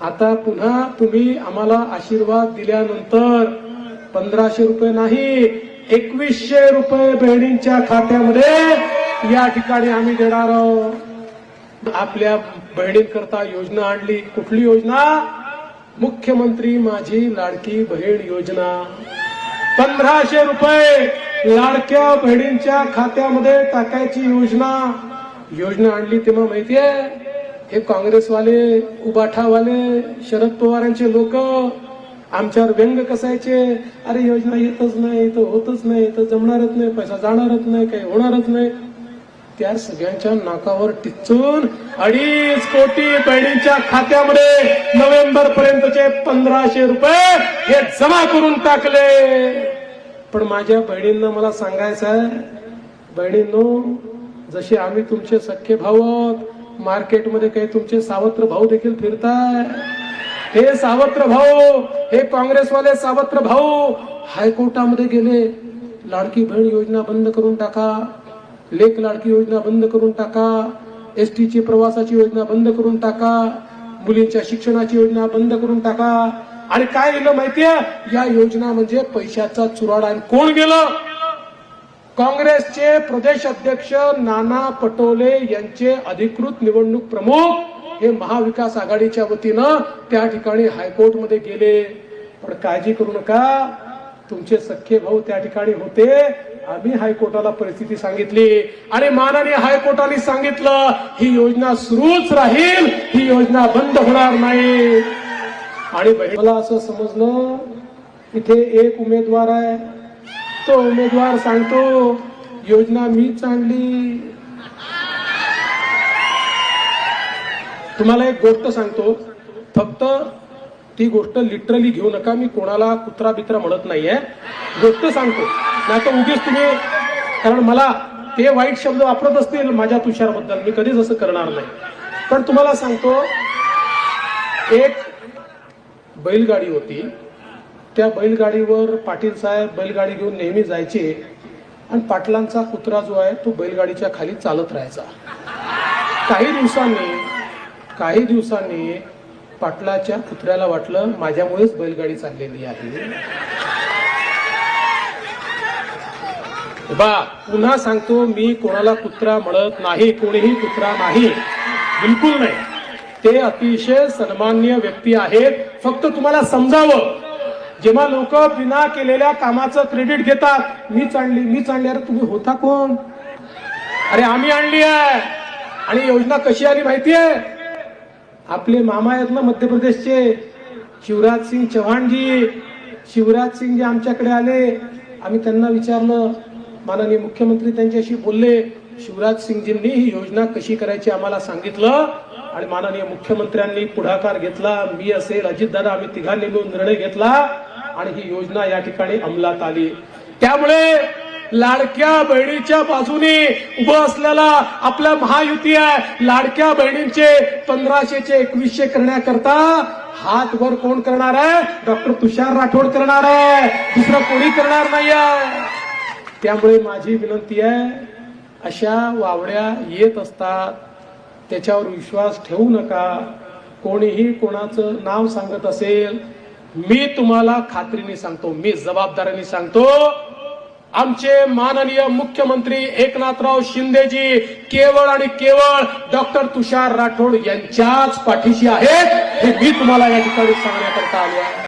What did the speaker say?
आता पुन्हा तुम्ही आम्हाला आशीर्वाद दिल्यानंतर पंधराशे रुपये नाही एकवीसशे रुपये बहिणींच्या खात्यामध्ये या ठिकाणी आम्ही देणार आहोत. आपल्या बहिणींकरता योजना आणली. कुठली योजना? मुख्यमंत्री माझी लाडकी बहीण योजना. पंधराशे रुपये लाडक्या बहिणींच्या खात्यामध्ये टाकायची योजना. योजना आणली तेव्हा माहितीये? हे काँग्रेसवाले उबाठावाले शरद पवारांचे लोक आमच्यावर व्यंग कसायचे? अरे योजना येतच नाही तर होतच नाही तर जमणारच नाही पैसा जाणारच नाही काही होणारच नाही. त्या सगळ्यांच्या नाकावर टिचून अडीच कोटी बहिणींच्या खात्यामध्ये नोव्हेंबर पर्यंतचे पंधराशे रुपये हे जमा करून टाकले. पण माझ्या बहिणींना मला सांगायचं आहे बहिणींनो जसे आम्ही तुमचे सख्खे भाऊ आहोत मार्केटमध्ये काही तुमचे सावत्र भाऊ देखील फिरताय? हे सावत्र भाऊ हे काँग्रेसवाले सावत्र भाऊ हायकोर्टामध्ये गेले. लाडकी बहीण योजना बंद करून टाका. लेख लाडकी योजना बंद करून टाका. एस ची प्रवासाची योजना बंद करून टाका. मुलींच्या शिक्षणाची योजना बंद करून टाका. आणि काय गेलं माहितीये? या योजना म्हणजे पैशाचा चुराडा. आणि कोण गेलं? काँग्रेसचे प्रदेश अध्यक्ष नाना पटोले यांचे अधिकृत निवडणूक प्रमुख हे महाविकास आघाडीच्या वतीनं त्या ठिकाणी हायकोर्टमध्ये गेले. पण काळजी करू नका तुमचे सख्खे भाऊ त्या ठिकाणी होते. आम्ही हायकोर्टाला परिस्थिती सांगितली आणि माननीय हायकोर्टाने सांगितलं ही योजना सुरूच राहील ही योजना बंद होणार नाही. आणि मला असं समजलं इथे एक उमेदवार आहे. तो उमेदवार सांगतो योजना मीच आणली तुम्हाला एक गोष्ट सांगतो फक्त ती गोष्ट लिटरली घेऊ नका मी कोणाला कुत्रा बित्रा म्हणत नाहीये. गोष्ट सांगतो नाही तर उगीच तुम्ही कारण मला ते वाईट शब्द वापरत असतील माझ्या तुषारबद्दल मी कधीच असं करणार नाही. पण तुम्हाला सांगतो एक बैलगाडी होती. त्या बैलगाडीवर पाटील साहेब बैलगाडी घेऊन नेहमी जायचे आणि पाटलांचा कुत्रा जो आहे तो बैलगाडीच्या खाली चालत राहायचा. काही दिवसांनी काही दिवसांनी पाटलाच्या कुत्र्याला वाटलं माझ्यामुळेच बैलगाडी चाललेली आहे. बा पुन्हा सांगतो मी कोणाला कुत्रा म्हणत नाही कोणीही कुत्रा नाही. बिलकुल नाही. ते अतिशय सन्मान्य व्यक्ती आहेत. फक्त तुम्हाला समजावं. जेव्हा लोक बिना केलेल्या कामाचं क्रेडिट घेतात मीच आणली मीच आणली. अरे तुम्ही होता कोण? अरे आम्ही आणली आहे. आणि योजना कशी आली माहितीये? आपले मामा आहेत ना मध्य प्रदेशचे. शिवराज सिंग चव्हाणजी शिवराज सिंग जे आमच्याकडे आले. आम्ही त्यांना विचारलं. माननीय मुख्यमंत्री त्यांच्याशी बोलले. शिवराज सिंगजींनी ही योजना कशी करायची आम्हाला सांगितलं. आणि माननीय मुख्यमंत्र्यांनी पुढाकार घेतला मी असेल अजितदादा आम्ही तिघांनी मिळून निर्णय घेतला आणि ही योजना या ठिकाणी अंमलात आली. त्यामुळे लाडक्या बहिणीच्या बाजूने उभं असलेला आपला महायुती आहे. लाडक्या बहिणींचे पंधराशेचे एकवीसशे करण्याकरता हात वर कोण करणार आहे? डॉक्टर तुषार राठोड करणार आहे. दुसरं कोणी करणार नाही आहे त्यामुळे माझी विनंती आहे अशा वावड्या येत असतात. त्याच्यावर विश्वास ठेवू नका. कोणीही कोणाचं नाव सांगत असेल मी तुम्हाला खात्रीने सांगतो मी जबाबदारीने सांगतो. आमचे माननीय मुख्यमंत्री एकनाथराव शिंदेजी केवळ आणि केवळ डॉक्टर तुषार राठोड यांच्याच पाठीशी आहेत. हे मी तुम्हाला या ठिकाणी सांगण्याकरता आलो आहे.